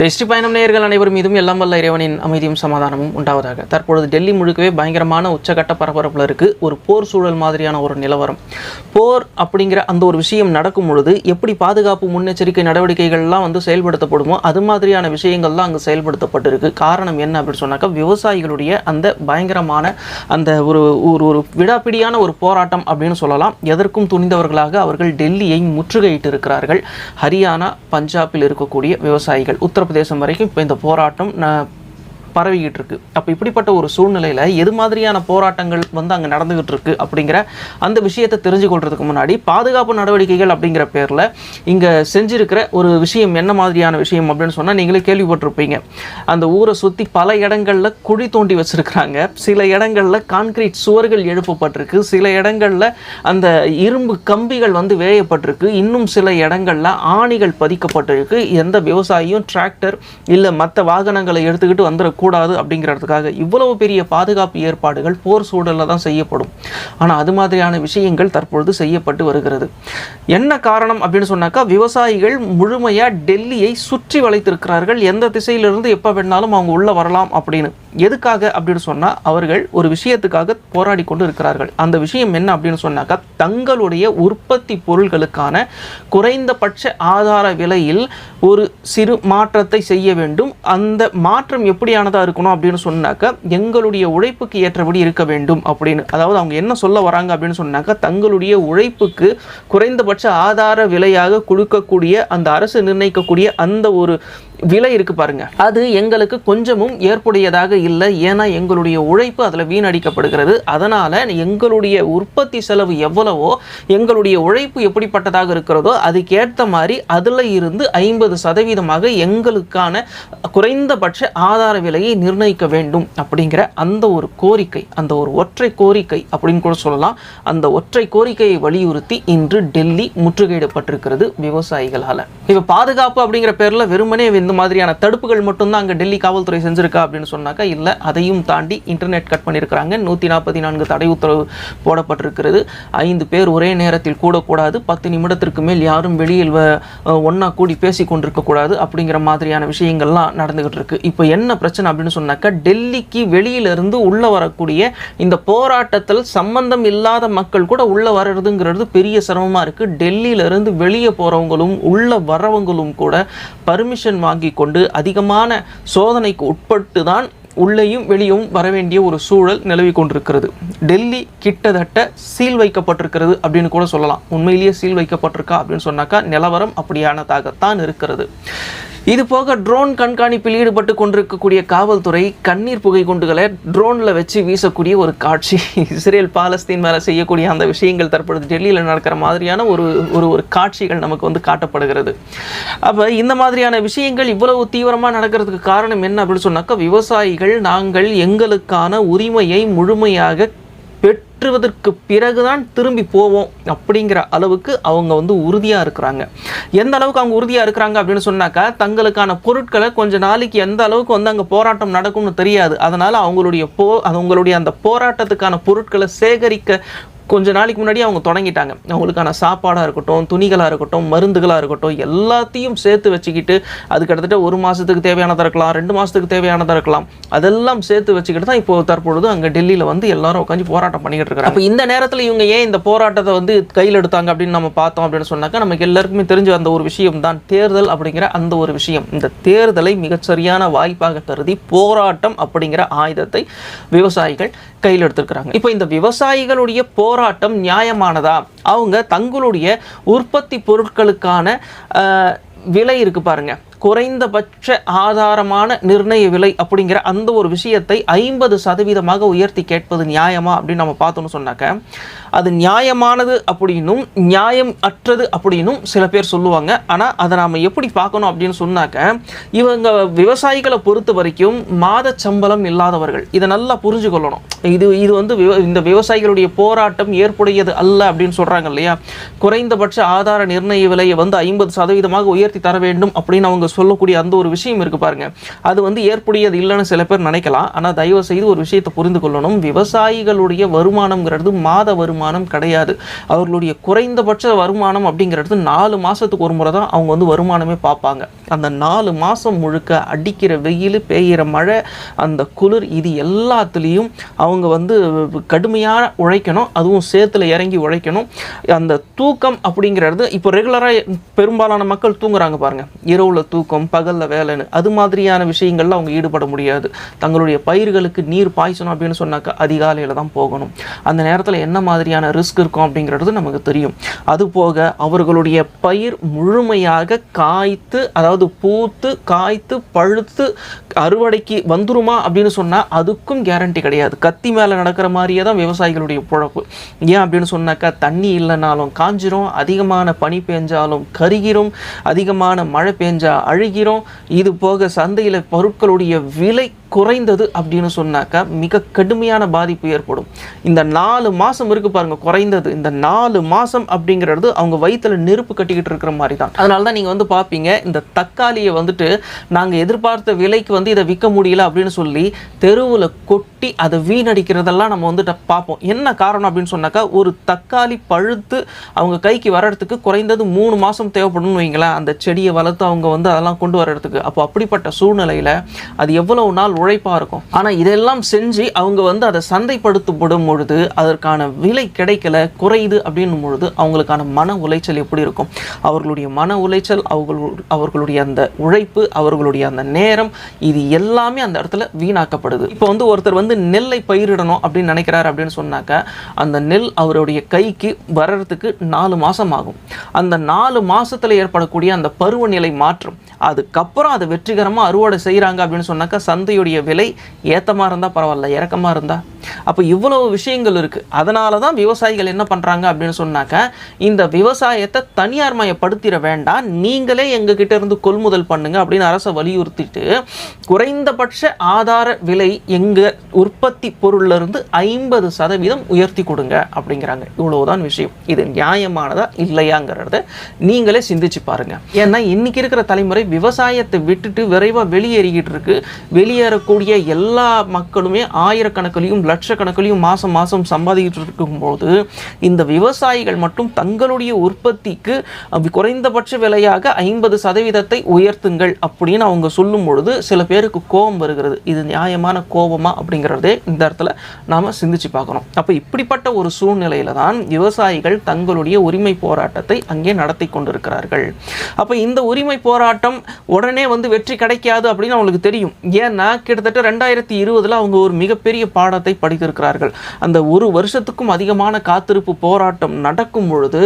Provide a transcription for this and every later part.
திருஷ்டி பயணம் நேயர்கள் அனைவரும் மீதும் எல்லாம் வல்ல இறைவனின் அமைதியும் சமாதானமும் உண்டாவதாக. தற்பொழுது டெல்லி முழுக்கவே பயங்கரமான உச்சகட்ட பரபரப்பில் இருக்குது ஒரு போர் சூழல் மாதிரியான ஒரு நிலவரம். போர் அப்படிங்கிற அந்த ஒரு விஷயம் நடக்கும் பொழுது எப்படி பாதுகாப்பு முன்னெச்சரிக்கை நடவடிக்கைகள்லாம் வந்து செயல்படுத்தப்படுமோ அது மாதிரியான விஷயங்கள்லாம் அங்கே செயல்படுத்தப்பட்டிருக்கு. காரணம் என்ன அப்படின்னு சொன்னாக்கா விவசாயிகளுடைய அந்த பயங்கரமான அந்த ஒரு ஒரு ஒரு விடாப்பிடியான ஒரு போராட்டம் அப்படின்னு சொல்லலாம். எதற்கும் துணிந்தவர்களாக அவர்கள் டெல்லியை முற்றுகையிட்டு இருக்கிறார்கள் ஹரியானா பஞ்சாபில் இருக்கக்கூடிய விவசாயிகள் உத்தர உத்தரப்பிரதேசம் வரைக்கும் இப்போ இந்த போராட்டம் பரவிக்கிட்டு இருக்கு. அப்போ இப்படிப்பட்ட ஒரு சூழ்நிலையில் எது மாதிரியான போராட்டங்கள் வந்து அங்கே நடந்துகிட்டு இருக்கு அப்படிங்கிற அந்த விஷயத்தை தெரிஞ்சு கொள்றதுக்கு முன்னாடி பாதுகாப்பு நடவடிக்கைகள் அப்படிங்கிற பேரில் இங்கே செஞ்சிருக்கிற ஒரு விஷயம் என்ன மாதிரியான விஷயம் அப்படின்னு சொன்னால் நீங்களே கேள்விப்பட்டிருப்பீங்க. அந்த ஊரை சுற்றி பல இடங்களில் குழி தோண்டி வச்சிருக்கிறாங்க. சில இடங்களில் கான்கிரீட் சுவர்கள் எழுப்பப்பட்டிருக்கு. சில இடங்களில் அந்த இரும்பு கம்பிகள் வந்து வேயப்பட்டிருக்கு. இன்னும் சில இடங்களில் ஆணிகள் பதிக்கப்பட்டிருக்கு. எந்த விவசாயியும் டிராக்டர் இல்லை மற்ற வாகனங்களை எடுத்துக்கிட்டு வந்துடக்கூடாது அப்படிங்கிறதுக்காக இவ்வளவு பெரிய பாதுகாப்பு ஏற்பாடுகள் போர் சூழலில் தான் செய்யப்படும். ஆனால் அது மாதிரியான விஷயங்கள் தற்பொழுது செய்யப்பட்டு வருகிறது. என்ன காரணம் அப்படின்னு சொன்னாக்கா விவசாயிகள் முழுமையாக டெல்லியை சுற்றி வளைத்திருக்கிறார்கள். எந்த திசையிலிருந்து எப்போ வேணாலும் அவங்க உள்ள வரலாம் அப்படின்னு. எதுக்காக அப்படின்னு சொன்னால் அவர்கள் ஒரு விஷயத்துக்காக போராடி கொண்டு இருக்கிறார்கள் அந்த விஷயம் என்ன அப்படின்னு சொன்னாக்கா தங்களுடைய உற்பத்தி பொருள்களுக்கான குறைந்தபட்ச ஆதார விலையில் ஒரு சிறு மாற்றத்தை செய்ய வேண்டும். அந்த மாற்றம் எப்படியானதாக இருக்கணும் அப்படின்னு சொன்னாக்கா எங்களுடைய உழைப்புக்கு ஏற்றபடி இருக்க வேண்டும் அப்படின்னு. அதாவது அவங்க என்ன சொல்ல வராங்க அப்படின்னு சொன்னாக்கா தங்களுடைய உழைப்புக்கு குறைந்தபட்ச ஆதார விலையாக கொடுக்கக்கூடிய அந்த அரசு நிர்ணயிக்கக்கூடிய அந்த ஒரு விலை இருக்கு பாருங்க. அது எங்களுக்கு கொஞ்சமும் ஏற்புடையதாக இல்லை. ஏன்னா எங்களுடைய உழைப்பு அதில் வீணடிக்கப்படுகிறது. அதனால் எங்களுடைய உற்பத்தி செலவு எவ்வளவோ எங்களுடைய உழைப்பு எப்படிப்பட்டதாக இருக்கிறதோ அதுக்கேற்ற மாதிரி அதில் இருந்து ஐம்பது சதவீதமாக எங்களுக்கான குறைந்தபட்ச ஆதார விலையை நிர்ணயிக்க வேண்டும் அப்படிங்கிற அந்த ஒரு கோரிக்கை அந்த ஒரு ஒற்றை கோரிக்கை அப்படின்னு கூட சொல்லலாம். அந்த ஒற்றை கோரிக்கையை வலியுறுத்தி இன்று டெல்லி முற்றுகையிடப்பட்டிருக்கிறது விவசாயிகளால். இப்போ பாதுகாப்பு அப்படிங்கிற பேரில் வெறுமனே இந்த மாதிரியான தடுப்புகள் மட்டும்தான் அங்கே டெல்லி காவல்துறை செஞ்சுருக்கா அப்படின்னு சொன்னாக்கா இல்லை அதையும் தாண்டி இன்டர்நெட் கட் பண்ணியிருக்கிறாங்க. நூற்றி நாற்பத்தி நான்கு தடை உத்தரவு போடப்பட்டிருக்கிறது. ஐந்து பேர் ஒரே நேரத்தில் கூடக்கூடாது. பத்து நிமிடத்திற்கு மேல் யாரும் வெளியில் ஒன்றா கூடி பேசி கொண்டிருக்கக்கூடாது அப்படிங்கிற மாதிரியான விஷயங்கள்லாம் நடந்துகிட்டு இருக்கு இப்போ என்ன பிரச்சனை அப்படின்னு சொன்னாக்கா டெல்லிக்கு வெளியிலிருந்து உள்ளே வரக்கூடிய இந்த போராட்டத்தில் சம்பந்தம் இல்லாத மக்கள் கூட உள்ளே வர்றதுங்கிறது பெரிய சிரமமாக இருக்குது டெல்லியிலிருந்து வெளியே போகிறவங்களும் உள்ளே வரவங்களும் கூட பர்மிஷன் வாங்கி கொண்டு அதிகமான சோதனைக்கு உட்பட்டு தான் உள்ளேயும் வெளியும் வர வேண்டிய ஒரு சூழல் நிலவி கொண்டிருக்கிறது. டெல்லி கிட்டத்தட்ட சீல் வைக்கப்பட்டிருக்கிறது அப்படின்னு கூட சொல்லலாம். உண்மையிலேயே சீல் வைக்கப்பட்டிருக்கா அப்படின்னு சொன்னாக்கா நிலவரம் அப்படியானதாகத்தான் இருக்கிறது. இது போக ட்ரோன் கண்காணிப்பில் ஈடுபட்டு கொண்டிருக்கக்கூடிய காவல்துறை கண்ணீர் புகை குண்டுகளை ட்ரோனில் வச்சு வீசக்கூடிய ஒரு காட்சி. இஸ்ரேல் பாலஸ்தீன் மேலே செய்யக்கூடிய அந்த விஷயங்கள் தற்பொழுது டெல்லியில் நடக்கிற மாதிரியான ஒரு ஒரு ஒரு காட்சிகள் நமக்கு வந்து காட்டப்படுகிறது. அப்போ இந்த மாதிரியான விஷயங்கள் இவ்வளவு தீவிரமாக நடக்கிறதுக்கு காரணம் என்ன அப்படின்னு சொன்னாக்கா விவசாயிகள் நாங்கள் எங்களுக்கான உரிமையை முழுமையாக பெற்றுவதற்கு பிறகுதான் திரும்பி போவோம் அப்படிங்கிற அளவுக்கு அவங்க வந்து உறுதியாக இருக்கிறாங்க. எந்த அளவுக்கு அவங்க உறுதியாக இருக்கிறாங்க அப்படின்னு சொன்னாக்கா தங்களுக்கான பொருட்களை கொஞ்ச நாளைக்கு எந்த அளவுக்கு வந்து அங்கே போராட்டம் நடக்கும்னு தெரியாது. அதனால் அவங்களுடைய போ அவங்களுடைய அந்த போராட்டத்துக்கான பொருட்களை சேகரிக்க கொஞ்ச நாளைக்கு முன்னாடி அவங்க தொடங்கிட்டாங்க. அவங்களுக்கான சாப்பாடாக இருக்கட்டும் துணிகளாக இருக்கட்டும் மருந்துகளாக இருக்கட்டும் எல்லாத்தையும் சேர்த்து வச்சுக்கிட்டு அது கிட்டத்தட்ட ஒரு மாதத்துக்கு தேவையானதாக இருக்கலாம் ரெண்டு மாதத்துக்கு தேவையானதாக இருக்கலாம். அதெல்லாம் சேர்த்து வச்சுக்கிட்டு தான் இப்போ தற்பொழுது அங்கே டெல்லியில் வந்து எல்லாரும் உட்காந்து போராட்டம் பண்ணிக்கிட்டு இருக்காங்க. அப்போ இந்த நேரத்தில் இவங்க ஏன் இந்த போராட்டத்தை வந்து கையில் எடுத்தாங்க அப்படின்னு நம்ம பார்த்தோம் அப்படின்னு சொன்னாக்கா நமக்கு எல்லாருக்குமே தெரிஞ்ச அந்த ஒரு விஷயம் தான் தேர்தல் அப்படிங்கிற அந்த ஒரு விஷயம். இந்த தேர்தலை மிகச்சரியான வாய்ப்பாக கருதி போராட்டம் அப்படிங்கிற ஆயுதத்தை விவசாயிகள் கையில் எடுத்திருக்கிறாங்க. இப்போ இந்த விவசாயிகளுடைய போராட்டம் நியாயமானதா? அவங்க தங்களுடைய உற்பத்தி பொருட்களுக்கான விலை இருக்கு பாருங்கள் குறைந்தபட்ச ஆதாரமான நிர்ணய விலை அப்படிங்கிற அந்த ஒரு விஷயத்தை ஐம்பது சதவீதமாக உயர்த்தி கேட்பது நியாயமா அப்படின்னு நம்ம பார்த்தோம்னு சொன்னாக்க அது நியாயமானது அப்படின்னும் நியாயம் அற்றது அப்படின்னும் சில பேர் சொல்லுவாங்க. ஆனால் அதை நாம் எப்படி பார்க்கணும் அப்படின்னு சொன்னாக்க இவங்க விவசாயிகளை பொறுத்த வரைக்கும் மாத சம்பளம் இல்லாதவர்கள். இதை நல்லா புரிஞ்சு கொள்ளணும். இது இது வந்து விவ- இந்த விவசாயிகளுடைய போராட்டம் ஏற்புடையது அல்ல அப்படின்னு சொல்கிறாங்க இல்லையா? குறைந்தபட்ச ஆதார நிர்ணய விலையை வந்து ஐம்பது சதவீதமாக உயர்த்தி தர வேண்டும் அப்படின்னு அவங்க சொல்லக்கூடிய அந்த ஒரு விஷயம் இருக்கு பாருங்க. அது வந்து ஏற்புடையது இல்லைன்னு சில பேர் நினைக்கலாம். ஆனால் தயவு செய்து ஒரு விஷயத்தை புரிந்து கொள்ளணும். விவசாயிகளுடைய வருமானம்ங்கிறது மாத வருமானம் கிடையாது. அவர்களுடைய குறைந்தபட்ச வருமானம் அப்படிங்கிறது நாலு மாதத்துக்கு ஒரு முறை தான் அவங்க வந்து வருமானமே பார்ப்பாங்க. அந்த நாலு மாதம் முழுக்க அடிக்கிற வெயில் பெய்கிற மழை அந்த குளிர் இது எல்லாத்துலேயும் அவங்க வந்து கடுமையாக உழைக்கணும். அதுவும் சேத்துல இறங்கி உழைக்கணும். அந்த தூக்கம் அப்படிங்கிறது இப்போ ரெகுலராக பெரும்பாலான மக்கள் தூங்குறாங்க பாருங்க. இரவுல தூக்கம் பகலில் வேலைன்னு அது மாதிரியான விஷயங்கள்ல அவங்க ஈடுபட முடியாது. தங்களுடைய பயிர்களுக்கு நீர் பாய்ச்சணும் அப்படின்னு சொன்னாக்கா அதிகாலையில் தான் போகணும். அந்த நேரத்தில் என்ன மாதிரியான ரிஸ்க் இருக்கும் அப்படிங்கிறது நமக்கு தெரியும். அது போக அவர்களுடைய பயிர் முழுமையாக காய்த்து அதாவது அது பூத்து காய்த்து பழுத்து அறுவடைக்கு வந்துருமா அப்படின்னு சொன்னால் அதுக்கும் கேரண்டி கிடையாது. கத்தி மேலே நடக்கிற மாதிரியே தான் விவசாயிகளுடைய பொழப்பு. ஏன் அப்படின்னு சொன்னாக்கா தண்ணி இல்லைனாலும் காஞ்சிரும் அதிகமான பனி பெஞ்சாலும் கருகிரும் அதிகமான மழை பெஞ்சா அழுகிரும். இது போக சந்தையில் பொருட்களுடைய விலை குறைந்தது அப்படின்னு சொன்னாக்கா மிக கடுமையான பாதிப்பு ஏற்படும். இந்த நாலு மாதம் இருக்கு பாருங்க குறைந்தது. இந்த நாலு மாதம் அப்படிங்கிறது அவங்க வயிற்றுல நெருப்பு கட்டிக்கிட்டு இருக்கிற மாதிரி தான் அதனால தான் நீங்கள் வந்து பார்ப்பீங்க இந்த தக்காளியை வந்துட்டு நாங்கள் எதிர்பார்த்த விலைக்கு வந்து இதை விற்க முடியல அப்படின்னு சொல்லி தெருவில் கொட்டு அதை வீணடிக்கிறதெல்லாம் நம்ம வந்துட்டு பார்ப்போம். என்ன காரணம் அப்படின்னு சொன்னாக்கா ஒரு தக்காளி பழுத்து அவங்க கைக்கு வர்றதுக்கு குறைந்தது மூணு மாதம் தேவைப்படும்னு வைங்களேன். அந்த செடியை வளர்த்து அவங்க வந்து அதெல்லாம் கொண்டு வர்றதுக்கு. அப்போ அப்படிப்பட்ட சூழ்நிலையில் அது எவ்வளவு நாள் உழைப்பாக இருக்கும். ஆனால் இதெல்லாம் செஞ்சு அவங்க வந்து அதை சந்தைப்படுத்தப்படும் பொழுது அதற்கான விலை கிடைக்கல குறையுது அப்படின்னும் பொழுது அவங்களுக்கான மன உளைச்சல் எப்படி இருக்கும்? அவர்களுடைய மன உளைச்சல் அவர்கள் அவர்களுடைய அந்த உழைப்பு அவர்களுடைய அந்த நேரம் இது எல்லாமே அந்த இடத்துல வீணாக்கப்படுது. இப்போ வந்து ஒருத்தர் வந்து நெல்லை பயிரிடணும் அப்படின்னு நினைக்கிறாரு அப்படின்னு சொன்னாக்க அந்த நெல் அவருடைய கைக்கு வர்றதுக்கு நாலு மாதம் ஆகும் அந்த நாலு மாதத்தில் ஏற்படக்கூடிய அந்த பருவநிலை மாற்றம் அதுக்கப்புறம் அதை வெற்றிகரமாக அறுவடை செய்கிறாங்க அப்படின்னு சொன்னாக்கா சந்தையுடைய விலை ஏத்தமாக இருந்தால் பரவாயில்ல இறக்கமாக இருந்தால் அப்போ இவ்வளவு விஷயங்கள் இருக்குது அதனால தான் விவசாயிகள் என்ன பண்ணுறாங்க அப்படின்னு சொன்னாக்கா இந்த விவசாயத்தை தனியார் மயப்படுத்திட வேண்டாம் நீங்களே எங்ககிட்ட இருந்து கொள்முதல் பண்ணுங்க அப்படின்னு அரசை வலியுறுத்திட்டு குறைந்தபட்ச ஆதார விலை எங்கள் உற்பத்தி பொருள்ல இருந்து ஐம்பது சதவீதம் உயர்த்தி கொடுங்க அப்படிங்கிறாங்க. இவ்வளவுதான் விஷயம். இது நியாயமானதா இல்லையாங்கிறத நீங்களே சிந்திச்சு பாருங்க. ஏன்னா இன்னைக்கு இருக்கிற தலைமுறை விவசாயத்தை விட்டுட்டு விரைவாக வெளியேறிக்கிட்டு இருக்கு. வெளியேறக்கூடிய எல்லா மக்களுமே ஆயிரக்கணக்கிலையும் லட்சக்கணக்கிலையும் மாதம் மாதம் சம்பாதிக்கிட்டு இருக்கும்போது இந்த விவசாயிகள் மட்டும் தங்களுடைய உற்பத்திக்கு அப்படி குறைந்தபட்ச விலையாக ஐம்பது சதவீதத்தை உயர்த்துங்கள் அப்படின்னு அவங்க சொல்லும் பொழுது சில பேருக்கு கோபம் வருகிறது. இது நியாயமான கோபமா அப்படிங்கிறதே இந்த இடத்துல நாம் சிந்திச்சு பார்க்கணும். அப்போ இப்படிப்பட்ட ஒரு சூழ்நிலையில தான் விவசாயிகள் தங்களுடைய உரிமை போராட்டத்தை அங்கே நடத்தி கொண்டிருக்கிறார்கள். அப்போ இந்த உரிமை போராட்டம் உடனே வந்து வெற்றி கிடைக்காது அப்படின்னு அவங்களுக்கு தெரியும். ஏன்னா கிட்டத்தட்ட ரெண்டாயிரத்தி இருபதுல அவங்க ஒரு மிகப்பெரிய பாடத்தை படித்திருக்கிறார்கள். அந்த ஒரு வருஷத்துக்கும் அதிகமான காத்திருப்பு போராட்டம் நடக்கும் பொழுது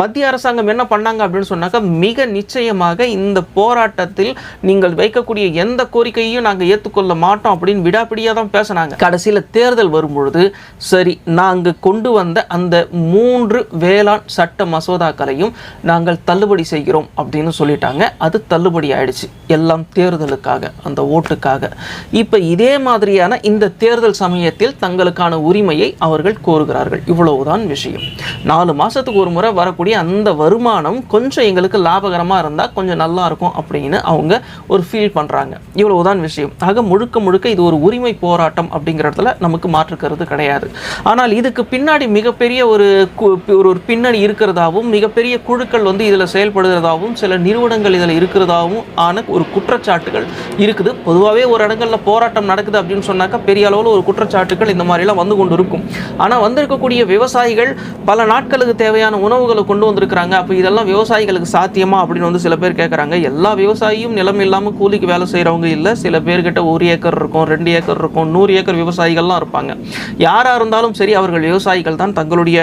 மத்திய அரசாங்கம் என்ன பண்ணாங்க அப்படின்னு சொன்னாக்க மிக நிச்சயமாக இந்த போராட்டத்தில் நீங்கள் வைக்கக்கூடிய எந்த கோரிக்கையையும் நாங்கள் ஏற்றுக்கொள்ள மாட்டோம் அப்படின்னு விடாப்பிடியாக தான் பேசினாங்க. கடைசியில் தேர்தல் வரும்பொழுது சரி நாங்கள் கொண்டு வந்த அந்த மூன்று வேளாண் சட்ட மசோதாக்களையும் நாங்கள் தள்ளுபடி செய்கிறோம் அப்படின்னு சொல்லிட்டாங்க. அது தள்ளுபடி ஆயிடுச்சு. எல்லாம் தேர்தலுக்காக அந்த ஓட்டுக்காக. இப்போ இதே மாதிரியான இந்த தேர்தல் சமயத்தில் தங்களுக்கான உரிமையை அவர்கள் கோருகிறார்கள். இவ்வளவுதான் விஷயம். நாலு மாதத்துக்கு ஒரு முறை வரக்கூடிய அந்த வருமானம் கொஞ்சம் எங்களுக்கு லாபகரமாக இருந்தால் கொஞ்சம் நல்லா இருக்கும் அப்படின்னு அவங்க ஒரு ஃபீல் பண்ணுறாங்க இவ்வளவுதான் விஷயம். ஆக முழுக்க முழுக்க இது ஒரு உரிமை போராட்டம் அப்படிங்கிறதுல நமக்கு மாற்றுக்கிறது கிடையாது. ஆனால் இதுக்கு பின்னாடி மிகப்பெரிய ஒரு கு- ஒரு ஒரு பின்னணி இருக்கிறதாகவும் மிகப்பெரிய குழுக்கள் வந்து இதில் செயல்படுகிறதாவும் சில நிறுவனங்கள் இதில் இருக்கிறதாகவும் ஆன ஒரு குற்றச்சாட்டுகள் இருக்குது. பொதுவாகவே ஒரு இடங்களில் போராட்டம் நடக்குது அப்படின்னு சொன்னாக்கா பெரிய அளவில் ஒரு குற்றச்சாட்டுகள் இந்த மாதிரிலாம் வந்து கொண்டு இருக்கும் ஆனால் வந்திருக்கக்கூடிய விவசாயிகள் பல நாட்களுக்கு தேவையான உணவுகளை கொண்டு வந்திருக்கிறாங்க. அப்போ இதெல்லாம் விவசாயிகளுக்கு சாத்தியமா அப்படின்னு வந்து சில பேர் கேட்குறாங்க எல்லா விவசாயியும் நிலம் இல்லாமல் கூலிக்கு வேலை செய்கிறவங்க இல்லை. சில பேர்கிட்ட ஒரு ஏக்கர் இருக்கும் ரெண்டு ஏக்கர் இருக்கும் நூறு ஏக்கர் விவசாயிகள்லாம் இருப்பாங்க. யாராக இருந்தாலும் சரி அவர்கள் விவசாயிகள் தான் தங்களுடைய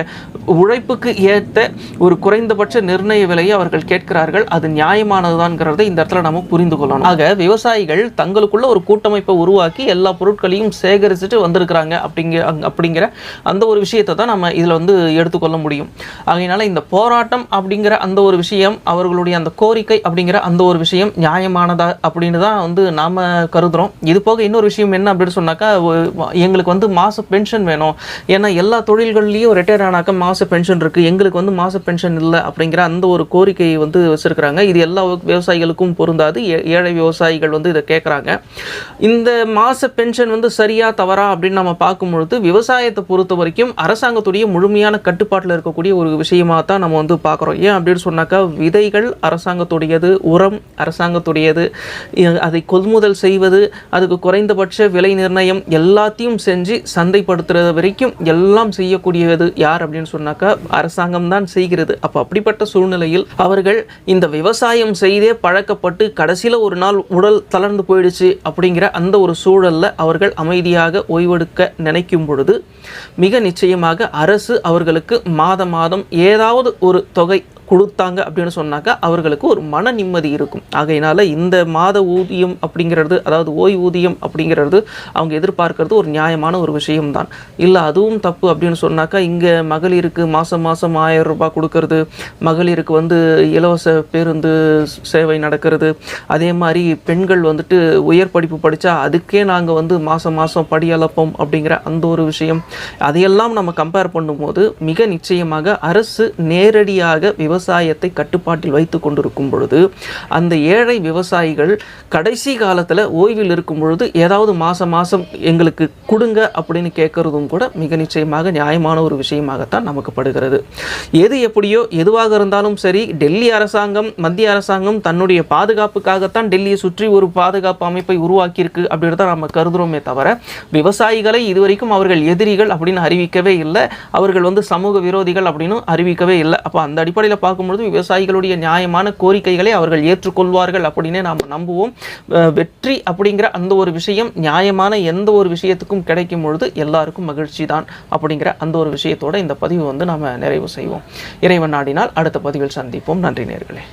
உழைப்புக்கு ஏற்ற ஒரு குறைந்தபட்ச நிர்ணய விலையை அவர்கள் கேட்கிறார்கள். அது நியாயமானதுதான்ங்கிறத இந்த இடத்துல நம்ம புரிந்து கொள்ளணும். ஆக விவசாயிகள் தங்களுக்குள்ள ஒரு கூட்டமைப்பை உருவாக்கி எல்லா பொருட்களையும் சேகரிச்சுட்டு வந்திருக்கிறாங்க அப்படிங்க அப்படிங்கிற அந்த ஒரு விஷயத்தை தான் நம்ம இதில் வந்து எடுத்துக்கொள்ள முடியும். ஆகையினால இந்த போராட்டம் அப்படிங்கிற அந்த ஒரு விஷயம் அவர்களுடைய அந்த கோரிக்கை அப்படிங்கிற அந்த ஒரு விஷயம் நியாயமானதா அப்படின்னு தான் வந்து நாம் கருதுறோம். இது போக இன்னொரு விஷயம் என்ன அப்படின்னு சொன்னாக்கா எங்களுக்கு வந்து மாத பென்ஷன் வேணும். ஏன்னா எல்லா தொழில்கள்லேயும் ரிட்டையர் ஆனாக்க மாத பென்ஷன் இருக்குது எங்களுக்கு வந்து மாத பென்ஷன் இல்லை அப்படிங்கிற அந்த ஒரு கோரிக்கையை வந்து வச்சுருக்குறாங்க. இது எல்லா விவசாயிகளுக்கும் பொருந்தாது. ஏ- ஏழை விவசாயிகள் வந்து இதை கேட்குறாங்க இந்த மாத பென்ஷன் வந்து சரியாக தவறா அப்படின்னு நம்ம பார்க்கும்பொழுது விவசாயத்தை பொறுத்த வரைக்கும் அரசாங்கத்துடைய முழுமையான கட்டுப்பாட்டில் இருக்கக்கூடிய ஒரு விஷயமாக தான் நம்ம வந்து பார்க்குறோம். ஏன் அப்படின்னு சொன்னாக்கா விதைகள் அரசாங்கத்துடையது உரம் அரசாங்கத்துடையது அதை கொள்முதல் செய்வது அதுக்கு குறைந்தபட்ச விலை நிர்ணயம் எல்லாத்தையும் செஞ்சு சந்தைப்படுத்துறது வரைக்கும் எல்லாம் செய்யக்கூடியது யார் அப்படின்னு சொன்னாக்கா அரசாங்கம் தான் செய்கிறது. அப்போ அப்படிப்பட்ட சூழ்நிலையில் அவர்கள் இந்த விவசாயம் செய்தே பழக்கப்பட்டு கடைசியில் ஒரு நாள் உடல் தளர்ந்து போயிடுச்சு அப்படிங்கிற அந்த ஒரு சூழலில் அவர்கள் அமைதியாக முடிவெடுக்க நினைக்கும் பொழுது மிக நிச்சயமாக அரசு அவர்களுக்கு மாதம் மாதம் ஏதாவது ஒரு தொகை கொடுத்தாங்க அப்படின்னு சொன்னாக்கா அவர்களுக்கு ஒரு மன நிம்மதி இருக்கும். ஆகையினால இந்த மாத ஊதியம் அப்படிங்கிறது அதாவது ஓய்வூதியம் அப்படிங்கிறது அவங்க எதிர்பார்க்கறது ஒரு நியாயமான ஒரு விஷயம்தான். இல்லை அதுவும் தப்பு அப்படின்னு சொன்னாக்கா இங்கே மகளிருக்கு மாதம் மாதம் ஆயிரம் ரூபாய் கொடுக்கறது மகளிருக்கு வந்து இலவச பேருந்து சேவை நடக்கிறது. அதே மாதிரி பெண்கள் வந்துட்டு உயர் படிப்பு படித்தா அதுக்கே நாங்கள் வந்து மாதம் மாதம் படியளப்போம் அப்படிங்கிற அந்த ஒரு விஷயம். அதையெல்லாம் நம்ம கம்பேர் பண்ணும்போது மிக நிச்சயமாக அரசு நேரடியாக விவசாயத்தை கட்டுப்பாட்டில் வைத்து கொண்டிருக்கும் பொழுது அந்த ஏழை விவசாயிகள் கடைசி காலத்தில் ஓய்வில் இருக்கும் பொழுது ஏதாவது மாதம் மாதம் எங்களுக்கு கொடுங்க அப்படின்னு கேட்குறதும் கூட மிக நிச்சயமாக நியாயமான ஒரு விஷயமாகத்தான் நமக்கு படுகிறது. எது எப்படியோ எதுவாக இருந்தாலும் சரி டெல்லி அரசாங்கம் மத்திய அரசாங்கம் தன்னுடைய பாதுகாப்புக்காகத்தான் டெல்லியை சுற்றி ஒரு பாதுகாப்பு அமைப்பை உருவாக்கியிருக்கு அப்படின்னு தான் நம்ம கருதுகிறோமே தவிர விவசாயிகளை இதுவரைக்கும் அவர்கள் எதிரிகள் அப்படின்னு அறிவிக்கவே இல்லை. அவர்கள் வந்து சமூக விரோதிகள் அப்படின்னு அறிவிக்கவே இல்லை. அப்போ அந்த அடிப்படையில் பார்க்கும்பொழுது விவசாயிகளுடைய நியாயமான கோரிக்கைகளை அவர்கள் ஏற்றுக்கொள்வார்கள் அப்படின்னே நாம் நம்புவோம். வெற்றி அப்படிங்கிற அந்த ஒரு விஷயம் நியாயமான எந்த ஒரு விஷயத்துக்கும் கிடைக்கும் பொழுது எல்லாருக்கும் மகிழ்ச்சி தான் அப்படிங்கிற அந்த ஒரு விஷயத்தோட இந்த பதிவு வந்து நாம் நிறைவு செய்வோம். இறைவன் நாடினால் அடுத்த பதிவில் சந்திப்போம். நன்றி நேர்களே.